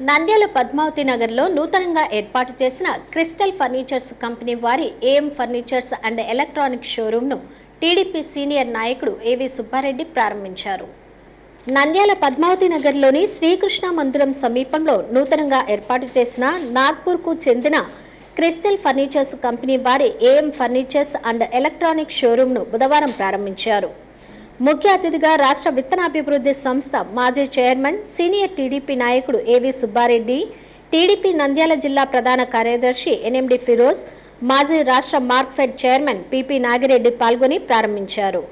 నంద్యాల పద్మావతి నగర్లో నూతనంగా ఏర్పాటు చేసిన క్రిస్టల్ ఫర్నిచర్స్ కంపెనీ వారి ఏఎం ఫర్నిచర్స్ అండ్ ఎలక్ట్రానిక్ షోరూంను టీడీపీ సీనియర్ నాయకుడు ఏవి సుబ్బారెడ్డి ప్రారంభించారు. నంద్యాల పద్మావతి నగర్లోని శ్రీకృష్ణ మందిరం సమీపంలో నూతనంగా ఏర్పాటు చేసిన నాగ్పూర్కు చెందిన క్రిస్టల్ ఫర్నిచర్స్ కంపెనీ వారి ఏఎం ఫర్నిచర్స్ అండ్ ఎలక్ట్రానిక్ షోరూంను బుధవారం ప్రారంభించారు. ముఖ్య అతిథిగా రాష్ట్ర విత్తనాభివృద్ధి సంస్థ మాజీ చైర్మన్ సీనియర్ టీడీపీ నాయకుడు ఏవి సుబ్బారెడ్డి టీడీపీ నంద్యాల జిల్లా ప్రధాన కార్యదర్శి ఎన్ఎండి ఫిరోజ్ మాజీ రాష్ట్ర మార్క్ఫెడ్ చైర్మన్ పిపి నాగిరెడ్డి పాల్గొని ప్రారంభించారు.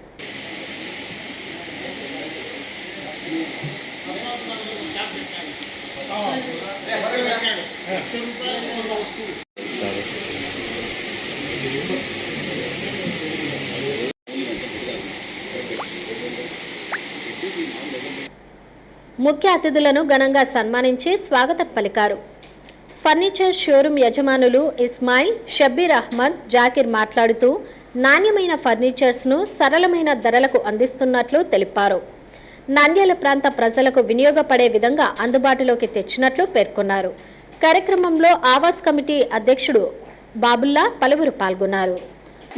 ముఖ్య అతిథులను ఘనంగా సన్మానించి స్వాగతం పలికారు. ఫర్నిచర్ షోరూం యజమానులు ఇస్మాయిల్ షబ్బీర్ అహ్మద్ జాకిర్ మాట్లాడుతూ నాణ్యమైన ఫర్నిచర్స్ను సరళమైన ధరలకు అందిస్తున్నట్లు తెలిపారు. నంద్యాల ప్రాంత ప్రజలకు వినియోగపడే విధంగా అందుబాటులోకి తెచ్చినట్లు పేర్కొన్నారు. కార్యక్రమంలో ఆవాస్ కమిటీ అధ్యక్షుడు బాబుల్లా పలువురు పాల్గొన్నారు.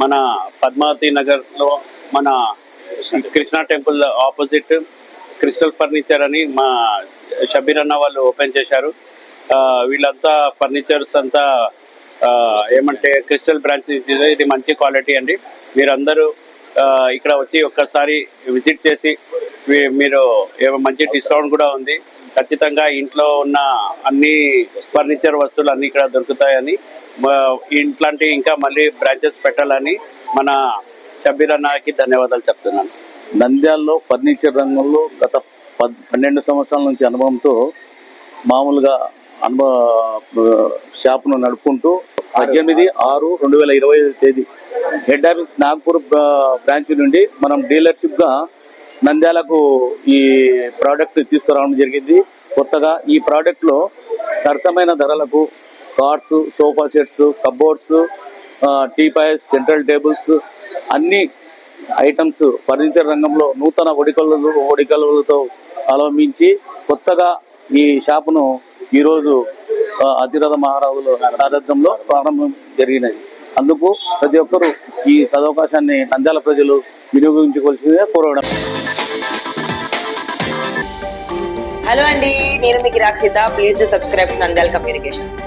మన పద్మావతి నగర్లో మన Krishna temple opposite Crystal furniture అని మా షబీర్ అన్న వాళ్ళు ఓపెన్ చేశారు. వీళ్ళంతా ఫర్నిచర్స్ అంతా ఏమంటే క్రిస్టల్ బ్రాంచ్ ఇది మంచి క్వాలిటీ అండి. మీరందరూ ఇక్కడ వచ్చి ఒక్కసారి విజిట్ చేసి మీ- మీరు మంచి డిస్కౌంట్ కూడా ఉంది. ఖచ్చితంగా ఇంట్లో ఉన్న అన్ని ఫర్నిచర్ వస్తువులు అన్ని ఇక్కడ దొరుకుతాయని ఇట్లాంటి ఇంకా మళ్ళీ బ్రాంచెస్ పెట్టాలని మన షబీర్ అన్నకి ధన్యవాదాలు చెప్తున్నాను. నంద్యాలలో ఫర్నిచర్ రంగంలో గత పద్ పన్నెండు సంవత్సరాల నుంచి అనుభవంతో మామూలుగా అనుభవ షాప్ను నడుపుకుంటూ పద్దెనిమిది ఆరు రెండు వేల ఇరవై ఐదు తేదీ హెడ్ ఆఫీస్ నాగ్పూర్ బ్రాంచ్ నుండి మనం డీలర్షిప్గా నంద్యాలకు ఈ ప్రోడక్ట్ తీసుకురావడం జరిగింది. కొత్తగా ఈ ప్రోడక్ట్లో సరసమైన ధరలకు cards sofa sets cupboards teapoys central tables అన్ని ఐటమ్స్ ఫర్నిచర్ రంగంలో నూతన ఒడికలు ఒడికలతో అవలంబించి కొత్తగా ఈ షాపును ఈరోజు అతిరథ మహారాజుల సారథ్యంలో ప్రారంభం జరిగినది. అందుకు ప్రతి ఒక్కరూ ఈ సదవకాశాన్ని నంద్యాల ప్రజలు వినియోగించుకోవాల్సిందిగా కోరడం. హలో అండి నేను మీకు Rakshitha please to subscribe Nandyala communications